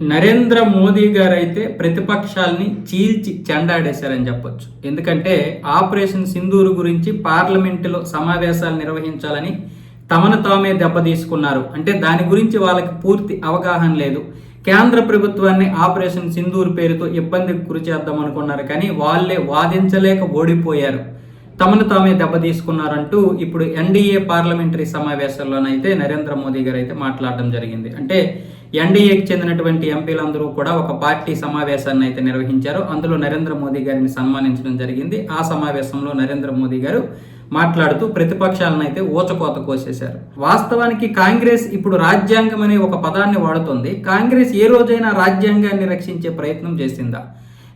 నరేంద్ర మోదీ గారు అయితే ప్రతిపక్షాల్ని చీల్చి చెండాడేశారని చెప్పొచ్చు. ఎందుకంటే ఆపరేషన్ సింధూరు గురించి పార్లమెంటులో సమావేశాలు నిర్వహించాలని తమను తామే దెబ్బతీసుకున్నారు. అంటే దాని గురించి వాళ్ళకి పూర్తి అవగాహన లేదు. కేంద్ర ప్రభుత్వాన్ని ఆపరేషన్ సింధూర్ పేరుతో ఇబ్బందికి గురి చేద్దాం అనుకున్నారు. కానీ వాళ్ళే వాదించలేక ఓడిపోయారు. తమను తామే దెబ్బతీసుకున్నారంటూ ఇప్పుడు ఎన్డీఏ పార్లమెంటరీ సమావేశంలోనైతే నరేంద్ర మోదీ గారు అయితే మాట్లాడడం జరిగింది. అంటే ఎన్డీఏకి చెందినటువంటి ఎంపీలందరూ కూడా ఒక పార్టీ సమావేశాన్ని అయితే నిర్వహించారు. అందులో నరేంద్ర మోదీ గారిని సన్మానించడం జరిగింది. ఆ సమావేశంలో నరేంద్ర మోదీ గారు మాట్లాడుతూ ప్రతిపక్షాలను అయితే ఊచకోత కోసేశారు. వాస్తవానికి కాంగ్రెస్ ఇప్పుడు రాజ్యాంగం అనే ఒక పదాన్ని వాడుతుంది. కాంగ్రెస్ ఏ రోజైనా రాజ్యాంగాన్ని రక్షించే ప్రయత్నం చేసిందా?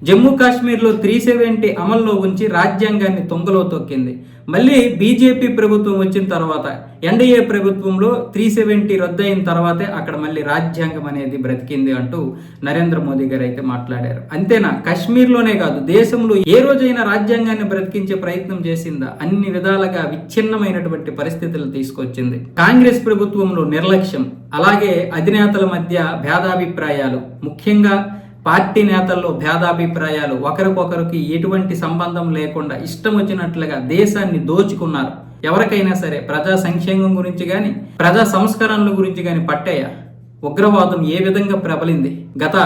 జమ్మూ కాశ్మీర్లో త్రీ సెవెంటీ అమల్లో ఉంచి రాజ్యాంగాన్ని తొంగలో తొక్కింది. మళ్ళీ బీజేపీ ప్రభుత్వం వచ్చిన తర్వాత ఎన్డీఏ ప్రభుత్వంలో త్రీ సెవెంటీ రద్దు అయిన తర్వాతే అక్కడ మళ్ళీ రాజ్యాంగం అనేది బ్రతికింది అంటూ నరేంద్ర మోదీ గారు అయితే మాట్లాడారు. అంతేనా? కాశ్మీర్లోనే కాదు దేశంలో ఏ రోజైనా రాజ్యాంగాన్ని బ్రతికించే ప్రయత్నం చేసిందా? అన్ని విధాలుగా విచ్ఛిన్నమైనటువంటి పరిస్థితులు తీసుకొచ్చింది. కాంగ్రెస్ ప్రభుత్వంలో నిర్లక్ష్యం అలాగే అధినేతల మధ్య భేదాభిప్రాయాలు ముఖ్యంగా పార్టీ నేతల్లో భేదాభిప్రాయాలు ఒకరికొకరికి ఎటువంటి సంబంధం లేకుండా ఇష్టం వచ్చినట్లుగా దేశాన్ని దోచుకున్నారు. ఎవరికైనా సరే ప్రజా సంక్షేమం గురించి కానీ ప్రజా సంస్కరణల గురించి కానీ పట్టాయా? ఉగ్రవాదం ఏ విధంగా ప్రబలింది? గత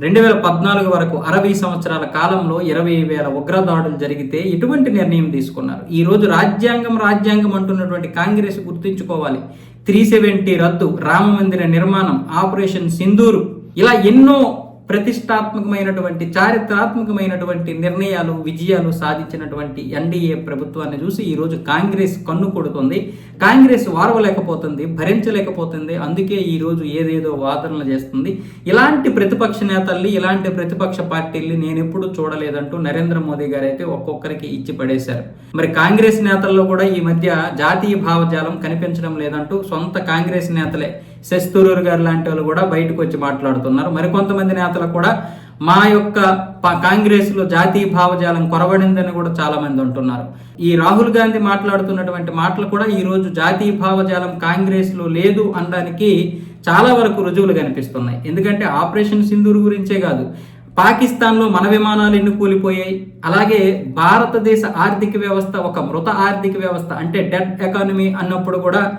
రెండు వేల పద్నాలుగు వరకు అరవై సంవత్సరాల కాలంలో ఇరవై వేల ఉగ్రదాడులు జరిగితే ఎటువంటి నిర్ణయం తీసుకున్నారు? ఈరోజు రాజ్యాంగం రాజ్యాంగం అంటున్నటువంటి కాంగ్రెస్ గుర్తుంచుకోవాలి. త్రీ సెవెంటీ రద్దు రామ మందిర నిర్మాణం ఆపరేషన్ సింధూరు. ఇలా ఎన్నో ప్రతిష్టాత్మకమైనటువంటి చారిత్రాత్మకమైనటువంటి నిర్ణయాలు విజయాలు సాధించినటువంటి ఎన్డీఏ ప్రభుత్వాన్ని చూసి ఈరోజు కాంగ్రెస్ కన్ను కొడుతుంది. కాంగ్రెస్ వారవలేకపోతుంది భరించలేకపోతుంది. అందుకే ఈరోజు ఏదేదో వాదనలు చేస్తుంది. ఇలాంటి ప్రతిపక్ష నేతల్ని ఇలాంటి ప్రతిపక్ష పార్టీల్ని నేనెప్పుడు చూడలేదంటూ నరేంద్ర మోదీ గారు అయితే ఒక్కొక్కరికి ఇచ్చి పడేశారు. మరి కాంగ్రెస్ నేతల్లో కూడా ఈ మధ్య జాతీయ భావజాలం కనిపించడం లేదంటూ సొంత కాంగ్రెస్ నేతలే శస్తూరూరు గారు లాంటి వాళ్ళు కూడా బయటకు వచ్చి మాట్లాడుతున్నారు. మరికొంతమంది నేతలు కూడా మా యొక్క ప- కాంగ్రెస్లో జాతీయ భావజాలం కొరబడిందని కూడా చాలా మంది అంటున్నారు. ఈ రాహుల్ గాంధీ మాట్లాడుతున్నటువంటి మాటలు కూడా ఈ రోజు జాతీయ భావజాలం కాంగ్రెస్లో లేదు అనడానికి చాలా వరకు రుజువులు కనిపిస్తున్నాయి. ఎందుకంటే ఆపరేషన్ సింధూర్ గురించే కాదు. పాకిస్తాన్లో మన విమానాలు ఎన్ని కూలిపోయాయి? అలాగే భారతదేశ ఆర్థిక వ్యవస్థ ఒక మృత ఆర్థిక వ్యవస్థ అంటే డెట్ ఎకానమీ అన్నప్పుడు కూడా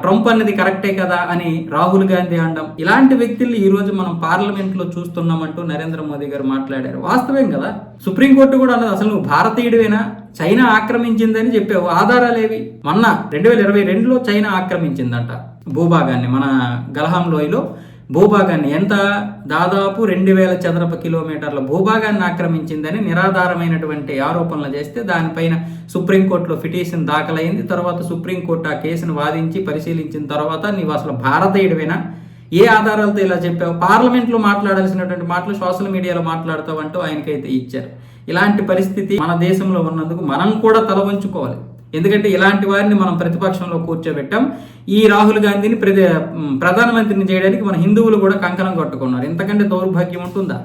ట్రంప్ అన్నది కరెక్టే కదా అని రాహుల్ గాంధీ అనడం ఇలాంటి వ్యక్తుల్ని ఈ రోజు మనం పార్లమెంట్లో చూస్తున్నామంటూ నరేంద్ర మోదీ గారు మాట్లాడారు. వాస్తవం కదా. సుప్రీంకోర్టు కూడా అన్నది అసలు నువ్వు భారతీయుడివేనా? చైనా ఆక్రమించిందని చెప్పావు. ఆధారాలేవి? మొన్న రెండు వేల ఇరవై రెండులో చైనా ఆక్రమించిందంట భూభాగాన్ని మన గల్హాం లోయలో. భూభాగాన్ని ఎంత? దాదాపు రెండు వేల చదరపు కిలోమీటర్ల భూభాగాన్ని ఆక్రమించిందని నిరాధారమైనటువంటి ఆరోపణలు చేస్తే దానిపైన సుప్రీంకోర్టులో పిటిషన్ దాఖలైంది. తర్వాత సుప్రీంకోర్టు ఆ కేసును వాదించి పరిశీలించిన తర్వాత నీవు అసలు భారతీయుడివేనా? ఏ ఆధారాలతో ఇలా చెప్పావు? పార్లమెంట్లో మాట్లాడాల్సినటువంటి మాటలు సోషల్ మీడియాలో మాట్లాడతావంటూ ఆయనకైతే ఇచ్చారు. ఇలాంటి పరిస్థితి మన దేశంలో ఉన్నందుకు మనం కూడా తల వంచుకోవాలి. ఎందుకంటే ఇలాంటి వారిని మనం ప్రతిపక్షంలో కూర్చోబెట్టాం. ఈ రాహుల్ గాంధీని ప్రధానమంత్రిని చేయడానికి మన హిందువులు కూడా కంకణం కట్టుకున్నారు. ఎంతకంటే దౌర్భాగ్యం ఉంటుందా?